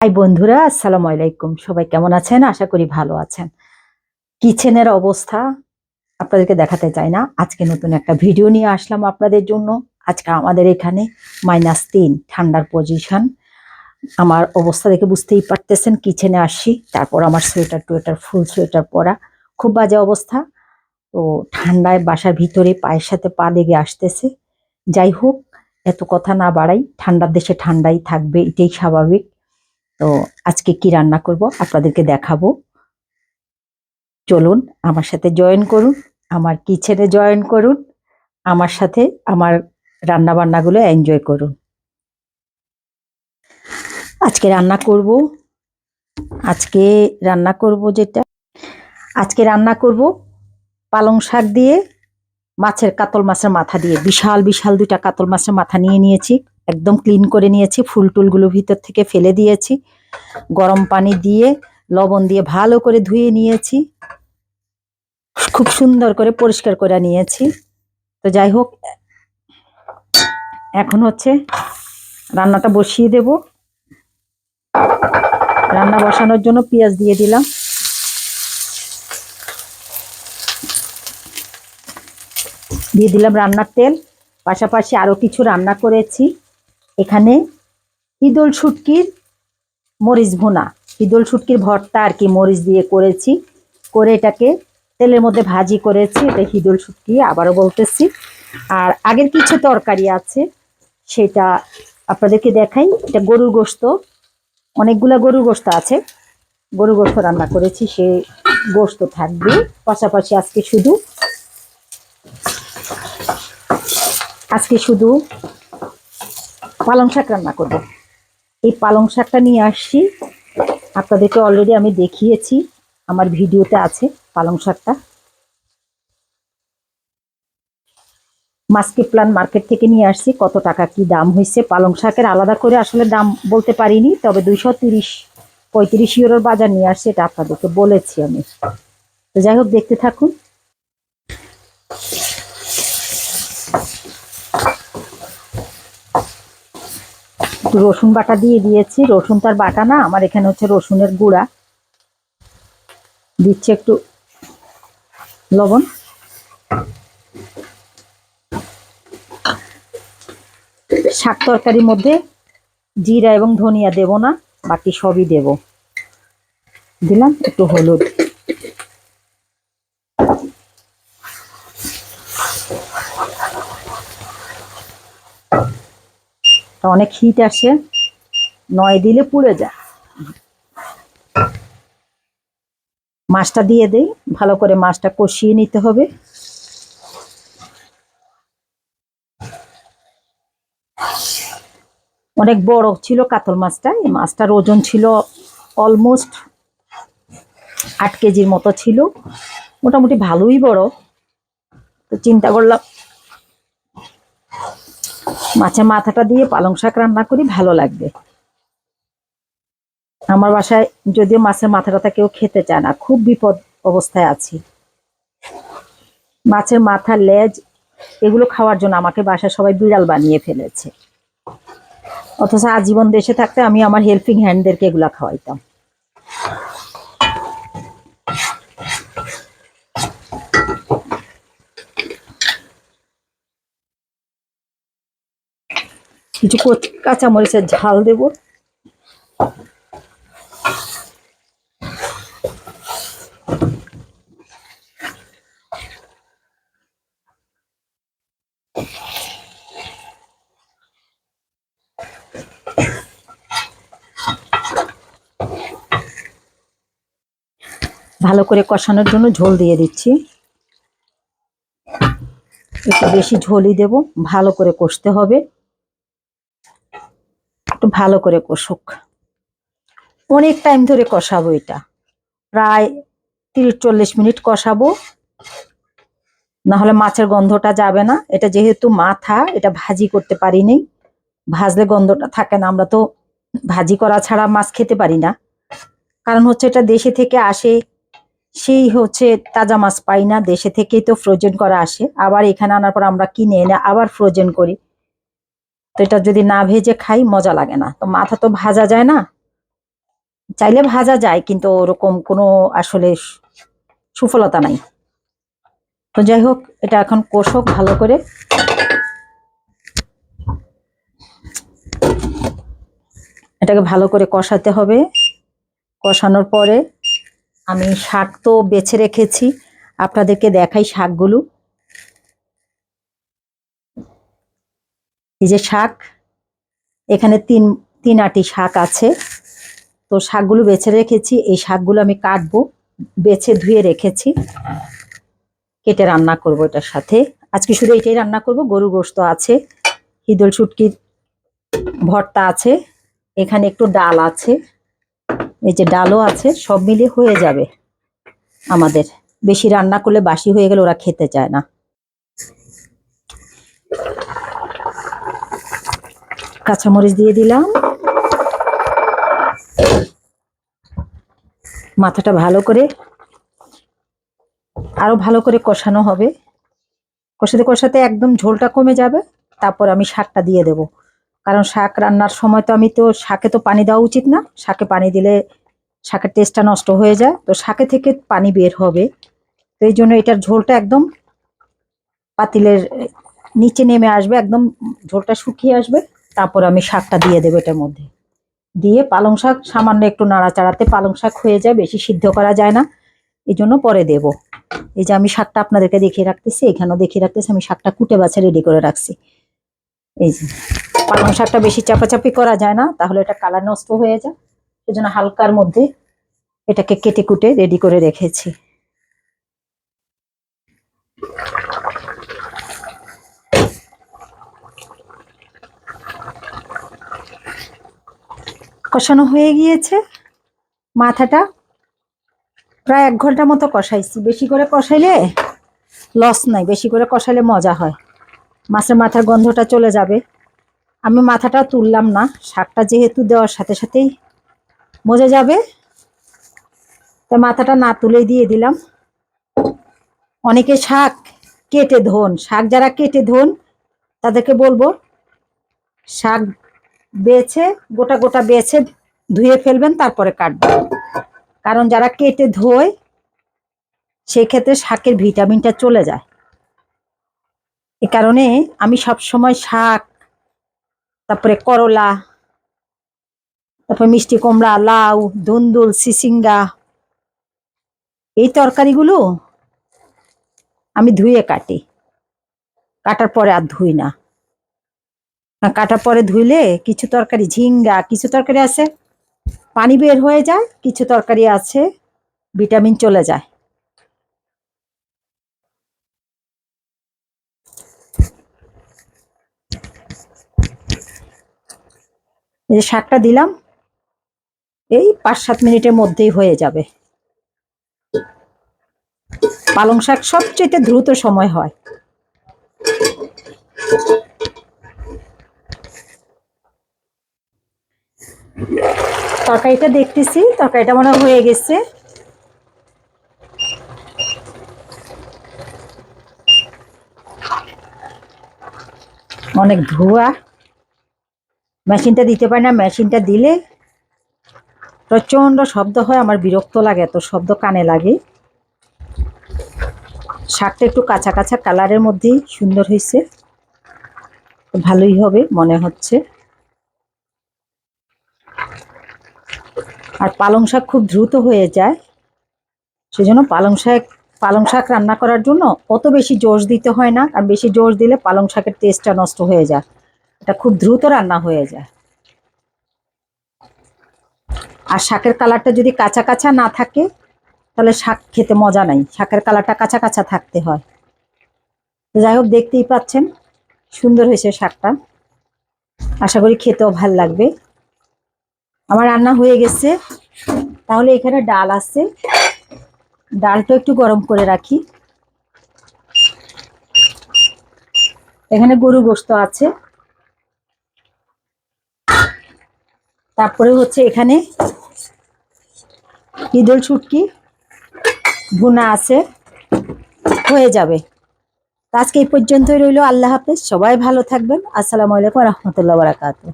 High বন্ধুরা, আসসালামু আলাইকুম। সবাই কেমন আছেন? আশা করি ভালো আছেন। কিচেনের অবস্থা আপনাদেরকে দেখাতে চাই না। আজকে নতুন একটা ভিডিও নিয়ে আসলাম আপনাদের জন্য। আজকে আমাদের এখানে মাইনাস তিন, ঠান্ডার পজিশন আমার অবস্থা দেখে বুঝতেই পারতেছেন, কিচেনে আসি তারপর আমার সোয়েটার টোয়েটার ফুল সোয়েটার পরা। খুব বাজে অবস্থা। তো ঠান্ডায় বাসার ভিতরে পায়ের সাথে পা লেগে আসতেছে। যাই হোক, এত কথা না বাড়াই, ঠান্ডার দেশে ঠান্ডাই থাকবে, এটাই স্বাভাবিক। তো আজকে কি রান্না করব আপনাদেরকে দেখাবো। চলুন আমার সাথে জয়েন করুন, আমার কিচেনে জয়েন করুন, আমার সাথে আমার রান্না বান্নাগুলো এনজয় করুন। আজকে রান্না করব, আজকে রান্না করব যেটা, আজকে রান্না করব পালং শাক দিয়ে মাছের কাতল মাছের মাথা দিয়ে, বিশাল বিশাল দুইটা কাতল মাছের মাথা নিয়ে নিয়েছি। একদম ক্লিন করে নিয়েছি, ফুল টুলগুলো ভিতর থেকে ফেলে দিয়েছি। গরম পানি দিয়ে, লবণ দিয়ে ভালো করে ধুয়ে নিয়েছি। খুব সুন্দর করে পরিষ্কার করে নিয়েছি। তো যাই হোক, এখন হচ্ছে রান্নাটা বসিয়ে দেব। রান্না বসানোর জন্য পেঁয়াজ দিয়ে দিলাম। দিয়ে দিলাম রান্নার তেল। পাশাপাশি আরও কিছু রান্না করেছি। এখানে ইদল শুটকির মরিচ ভুনা। ইদল শুটকির ভর্তা আর কি মরিচ দিয়ে করেছি। করে এটাকে তেলের মধ্যে ভাজি করেছি, এটা হিদল শুটকি আবারও বলতেছি। আর আগের কিছু তরকারি আছে, সেটা আপনাদেরকে দেখাই। এটা গরুর গোস্ত, অনেকগুলা গরুর গোস্ত আছে। গরু গোস্ত রান্না করেছি, সে গোস্ত থাকবে। পাশাপাশি আজকে শুধু আজকে শুধু পালং শাক রান্না করব। এই পালং শাকটা নিয়ে আসছি। আপনাদেরকে অলরেডি আমি দেখিয়েছি। আমার ভিডিওতে আছে পালং শাকটা। মাস্কি প্লান মার্কেট থেকে নিয়ে আসছি। কত টাকা কি দাম হয়েছে? পালং শাকের আলাদা করে আসলে দাম বলতে পারিনি, তবে দুইশো তিরিশ, পঁয়ত্রিশ ইউরোর বাজার নিয়ে আসছে, এটা আপনাদেরকে বলেছি আমি। তো যাই হোক, দেখতে থাকুন। রসুন বাটা দিয়ে দিয়েছি। রসুন তার বাটা না, আমার এখানে হচ্ছে রসুনের গুঁড়া। দিচ্ছে একটু লবণ। শাক তরকারির মধ্যে জিরা এবং ধনিয়া দেব না, বাকি সবই দেব। দিলাম একটু হলুদ। অনেক হিট আসে। নয় দিলে পুড়ে যায়। মাছটা দিয়ে দেই, ভালো করে মাছটা কষিয়ে নিতে হবে। অনেক বড় ছিল কাতল মাছটা, এই মাছটার ওজন ছিল অলমোস্ট আট কেজির মতো ছিল। মোটামুটি ভালোই বড়। তো চিন্তা করলাম মাছের মাথাটা দিয়ে পালং শাক রান্না করি, ভালো লাগবে। আমার বাসায় যদিও মাছের মাথাটা কেউ খেতে চায় না, খুব বিপদ অবস্থায় আছি। মাছের মাথা, লেজ, এগুলো খাওয়ার জন্য আমাকে বাসায় সবাই বিড়াল বানিয়ে ফেলেছে। অথচ আজীবন দেশে থাকতে আমি আমার হেল্পিং হ্যান্ডদেরকে এগুলা খাওয়াইতাম। কিছু কচ- কাঁচামরিচের ঝাল দেব। ভালো করে কষানোর জন্য ঝোল দিয়ে দিচ্ছি। একটু বেশি ঝোলই দেব, ভালো করে কষতে হবে। একটু ভালো করে কষুক। অনেক টাইম ধরে কষাবো এটা। প্রায় তিরিশ চল্লিশ মিনিট কষাবো। না হলে মাছের গন্ধটা যাবে না। এটা যেহেতু মাথা, এটা ভাজি করতে পারিনি ভাজলে গন্ধটা থাকে না। আমরা তো ভাজি করা ছাড়া মাছ খেতে পারি না। কারণ হচ্ছে এটা দেশে থেকে আসে, সেই হচ্ছে তাজা মাছ পাই না। দেশে থেকেই তো ফ্রোজেন করা আসে। আবার এখানে আনার পর আমরা কিনে এনে আবার ফ্রোজেন করি। তো এটা যদি না ভেজে খাই, মজা লাগে না। তো মাথা তো ভাজা যায় না? চাইলে ভাজা যায়, কিন্তু ওরকম কোনো আসলে সুফলতা নাই। তো যাই হোক, এটা এখন কষক ভালো করে। এটাকে ভালো করে কষাতে হবে। কষানোর পরে আমি শাক তো বেছে রেখেছি। আপনাদেরকে দেখাই শাকগুলো। এই যে শাক, এখানে তিন তিন আটি শাক আছে। তো শাকগুলো বেছে রেখেছি, এই শাকগুলো আমি কাটবো, বেছে ধুয়ে রেখেছি, কেটে রান্না করব এটার সাথে। আজকে শুধু এটাই রান্না করব গরু গোস্ত আছে হিদল শুটকির ভর্তা আছে, এখানে একটু ডাল আছে, এই যে ডালও আছে, সব মিলিয়ে হয়ে যাবে আমাদের। বেশি রান্না করলে বাসি হয়ে গেলে ওরা খেতে চায় না। কাঁচামরিচ দিয়ে দিলাম। মাথাটা ভালো করে আরও ভালো করে কষানো হবে। কষাতে কষাতে একদম ঝোলটা কমে যাবে, তারপর আমি শাকটা দিয়ে দেব। কারণ শাক রান্নার সময় তো আমি তো, শাকে তো পানি দেওয়া উচিত না। শাকে পানি দিলে শাকের টেস্টটা নষ্ট হয়ে যায়। তো শাকে থেকে পানি বের হবে। তো এই জন্য এটার ঝোলটা একদম পাতিলের নিচে নেমে আসবে, একদম ঝোলটা শুকিয়ে আসবে। তারপর আমি শাকটা দিয়ে দেবো এটার মধ্যে। দিয়ে পালং শাক সামান্য একটু নাড়াচাড়াতে পালং শাক হয়ে যায়, বেশি সিদ্ধ করা যায় না। এই জন্য পরে দেব। এই যে আমি শাকটা আপনাদেরকে দেখিয়ে রাখতেছি, এখানেও দেখিয়ে রাখতেছি, আমি শাকটা কুটে বাছে রেডি করে রাখছি। এই যে, পালং শাকটা বেশি চাপাচাপি করা যায় না, তাহলে এটা কালার নষ্ট হয়ে যায়। সেজন্য হালকার মধ্যে এটাকে কেটে কুটে রেডি করে রেখেছি। কষানো হয়ে গিয়েছে। মাথাটা প্রায় এক ঘণ্টা মতো কষাইছি। বেশি করে কষাইলে লস নাই, বেশি করে কষাইলে মজা হয়। মাছের মাথার গন্ধটা চলে যাবে। আমি মাথাটা তুললাম না, শাকটা যেহেতু দেওয়ার সাথে সাথেই মজে যাবে। তা মাথাটা না তুলেই দিয়ে দিলাম। অনেকে শাক কেটে ধোন, শাক যারা কেটে ধোন, তাদেরকে বলব, শাক বেছে, গোটা গোটা বেছে ধুয়ে ফেলবেন, তারপরে কাটবেন। কারণ যারা কেটে ধোয়, সেক্ষেত্রে শাকের ভিটামিনটা চলে যায়। এ কারণে আমি সব সময় শাক, তারপরে করলা, তারপরে মিষ্টি কুমড়া, লাউ, ধুন্দুল, সিসিঙ্গা, এই তরকারিগুলো আমি ধুয়ে কাটি। কাটার পরে আর ধুই না। কাটার পরে ধুইলে কিছু তরকারি, ঝিঙ্গা, কিছু তরকারি আছে, পানি বের হয়ে যায়, কিছু তরকারি আছে, ভিটামিন চলে যায়। এই শাকটা দিলাম, এই পাঁচ সাত মিনিটের মধ্যেই হয়ে যাবে। পালং শাক সবচেয়ে দ্রুত সময় হয়। তরকারিটা দেখতেছি, তরকারিটা মনে হয়ে গেছে। অনেক ধোয়া। মেশিনটা দিতে পারি না, মেশিনটা দিলে প্রচণ্ড শব্দ হয়, আমার বিরক্ত লাগে, এত শব্দ কানে লাগে। শাকটা একটু কাঁচা কাঁচা কালারের মধ্যেই সুন্দর হয়েছে। ভালোই হবে, মনে হচ্ছে। আর পালং শাক খুব দ্রুত হয়ে যায়। সেজন্য পালং শাক পালং শাক রান্না করার জন্য অত বেশি জোশ দিতে হয় না, আর বেশি জোশ দিলে পালং শাকের টেস্টটা নষ্ট হয়ে যায়। এটা খুব দ্রুত রান্না হয়ে যায়। আর শাকের কালারটা যদি কাঁচা কাঁচা না থাকে, তাহলে শাক খেতে মজা নাই। শাকের কালারটা কাঁচা কাঁচা থাকতে হয়। যাই হোক, দেখতেই পাচ্ছেন, সুন্দর হয়েছে শাকটা। আশা করি খেতেও ভালো লাগবে। আমার রান্না হয়ে গেছে। তাহলে এখানে ডাল আছে। ডালটা একটু গরম করে রাখি। এখানে গরু গোস্ত আছে। তারপরে হচ্ছে এখানে ইদল ছুটকি, ভুনা আছে। হয়ে যাবে। আজকে এই পর্যন্তই রইল। আল্লাহ হাফেজ। সবাই ভালো থাকবেন। আসসালামু আলাইকুম রহমতুল্লাহ বারাকাতু